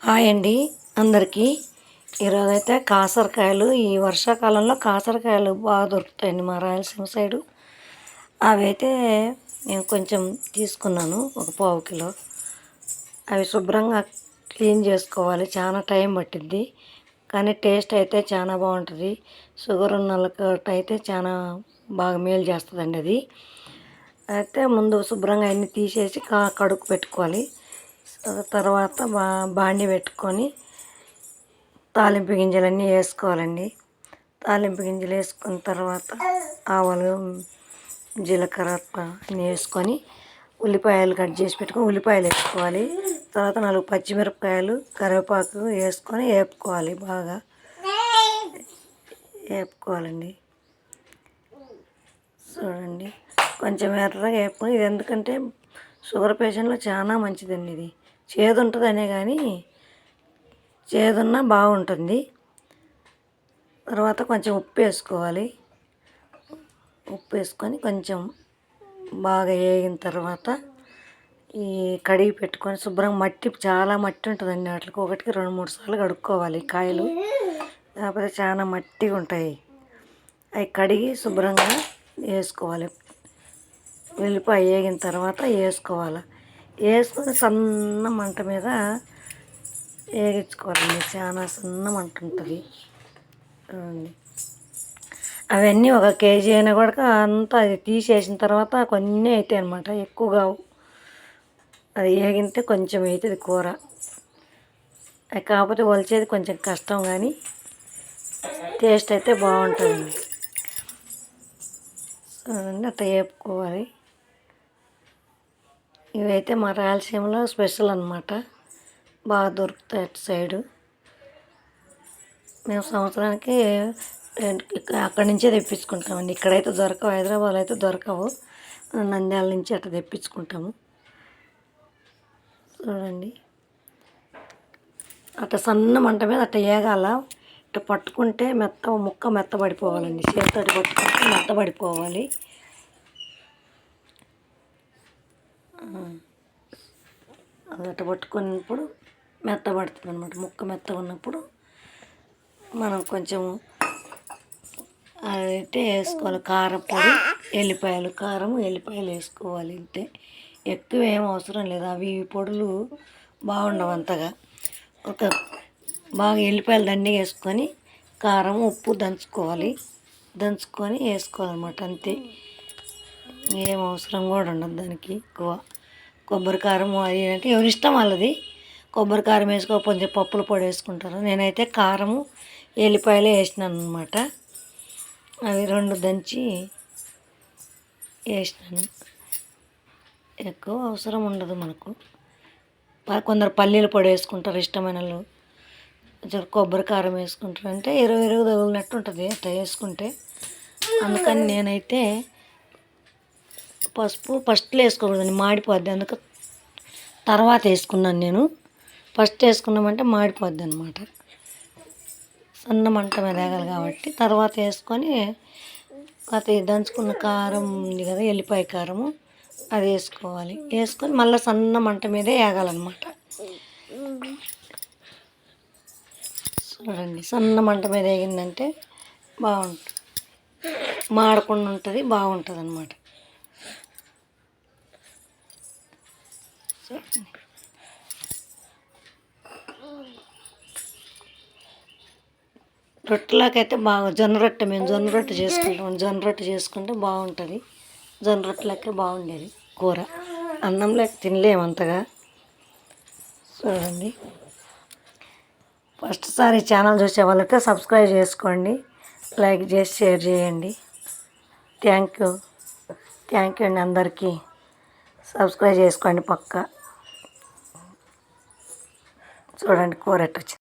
Hi అండి అందరికీ. ఈరోజు అయితే కాసరకాయలు ఈ వర్షాకాలంలో కాసరకాయలు బాగా దొరుకుతాయండి మా రాయలసీమ సైడు. అవి అయితే నేను కొంచెం తీసుకున్నాను ఒక పావు కిలో. అవి శుభ్రంగా క్లీన్ చేసుకోవాలి చాలా టైం పట్టింది కానీ టేస్ట్ అయితే చాలా బాగుంటుంది. షుగర్ ఉన్న వాళ్ళకి అయితే చాలా బాగా మేలు చేస్తుందండి అది. అయితే ముందు శుభ్రంగా అన్నీ తీసేసి కడుక్కు పెట్టుకోవాలి. తర్వాత బా బాండి పెట్టుకొని తాలింపు గింజలన్నీ వేసుకోవాలండి. తాలింపు గింజలు వేసుకున్న తర్వాత ఆవాలు జీలకర్ర అన్నీ వేసుకొని ఉల్లిపాయలు కట్ చేసి పెట్టుకొని ఉల్లిపాయలు వేసుకోవాలి. తర్వాత నాలుగు పచ్చిమిరపకాయలు కరివేపాకు వేసుకొని వేపుకోవాలి బాగా. వేపుకోవాలండి. చూడండి. కొంచెం ఎర్రగా వేపుకొని ఇది ఎందుకంటే షుగర్ పేషెంట్లో చాలా మంచిదండి ఇది. చేదు ఉంటుందనే కానీ చేదున్నా బాగుంటుంది తర్వాత కొంచెం ఉప్పు వేసుకోవాలి. ఉప్పు వేసుకొని కొంచెం బాగా వేగిన తర్వాత ఈ కడిగి పెట్టుకొని శుభ్రంగా మట్టి చాలా మట్టి ఉంటుందండి వాటికి. ఒకటికి రెండు మూడు సార్లు కడుక్కోవాలి కాయలు. లేకపోతే చాలా మట్టిగా ఉంటాయి. అవి కడిగి శుభ్రంగా వేసుకోవాలి. వెళ్ళిపోయి వేగిన తర్వాత వేసుకోవాలి. వేసుకొని సన్న మంట మీద వేగించుకోవాలండి చాలా సన్న మంట ఉంటుంది. అవన్నీ ఒక కేజీ అయినా కూడా అంతా అది తీసేసిన తర్వాత కొన్ని అవుతాయి అనమాట ఎక్కువగా అది వేగితే కొంచెం అవుతుంది కూర. అది కాకపోతే వలిచేది కొంచెం కష్టం కానీ టేస్ట్ అయితే బాగుంటుంది అట్లా వేపుకోవాలి. ఇవైతే మా రాయలసీమలో స్పెషల్ అనమాట బాగా దొరుకుతాయి అటు సైడు. మేము సంవత్సరానికి అక్కడి నుంచే తెప్పించుకుంటామండి. ఇక్కడైతే దొరకవు హైదరాబాద్లో అయితే దొరకవు. నంద్యాల నుంచి అట్లా తెప్పించుకుంటాము. చూడండి. అట్లా సన్న మంట మీద అట్లా వేగాల ఇట్లా పట్టుకుంటే మెత్త ముక్క మెత్తబడిపోవాలండి. చేతితో పట్టుకుంటే మెత్తబడిపోవాలి. అదట పట్టుకున్నప్పుడు మెత్తబడుతుంది అనమాట ముక్క మెత్తగా ఉన్నప్పుడు మనం కొంచెం అయితే వేసుకోవాలి. కారం పొడి ఎల్లిపాయలు కారం ఎల్లిపాయలు వేసుకోవాలి అంటే ఎక్కువ ఏం అవసరం లేదు. అవి పొడులు బాగుండవు అంతగా. ఒక బాగా ఎల్లిపాయలు దండి వేసుకొని కారం ఉప్పు దంచుకోవాలి. దంచుకొని వేసుకోవాలన్నమాట అంతే. ఏం అవసరం కూడా ఉండదు దానికి ఎక్కువ. కొబ్బరి కారం అది అంటే ఎవరి ఇష్టం వాళ్ళది. కొబ్బరి కారం వేసుకో కొంచెం పప్పుల పొడి వేసుకుంటారు. నేనైతే కారము ఎల్లిపాయలే వేసినాను అనమాట అవి రెండు దంచి వేసినాను. ఎక్కువ అవసరం ఉండదు మనకు. కొందరు పల్లీలు పొడి వేసుకుంటారు ఇష్టమైన వాళ్ళు. కొబ్బరి కారం వేసుకుంటారు. అంటే ఇరవై ఇరవై తగిలినట్టు ఉంటుంది. అట్లా వేసుకుంటే. అందుకని నేనైతే పసుపు ఫస్ట్లో వేసుకోకూడదండి మాడిపోద్ది. అందుకు తర్వాత వేసుకున్నాను నేను. ఫస్ట్ వేసుకున్నామంటే మాడిపోద్ది అనమాట సన్న మంట మీద కాబట్టి తర్వాత వేసుకొని అది దంచుకున్న కారం ఉంది కదా ఎల్లిపాయ కారము అది వేసుకోవాలి. వేసుకొని మళ్ళీ సన్న మంట మీదే వేగాలన్నమాట. చూడండి సన్న మంట మీద వేగిందంటే బాగుంటుంది. మాడకుండా ఉంటుంది బాగుంటుంది అనమాట రొట్టెలాకైతే బాగా జొన్న రొట్టె మేము జొన్న రొట్టె చేసుకుంటాం. జొన్న రొట్టె చేసుకుంటే బాగుంటుంది. జొన్న రొట్టెలకే బాగుండేది కూర. అన్నంలోకి తినలేము అంతగా. చూడండి. ఫస్ట్ సారి ఛానల్ చూసే వాళ్ళైతే సబ్స్క్రైబ్ చేసుకోండి. లైక్ చేసి షేర్ చేయండి. Thank you. థ్యాంక్ యూ అండి అందరికీ. సబ్స్క్రైబ్ చేసుకోండి పక్కా. చూడండి కూర ఎట్టొచ్చింది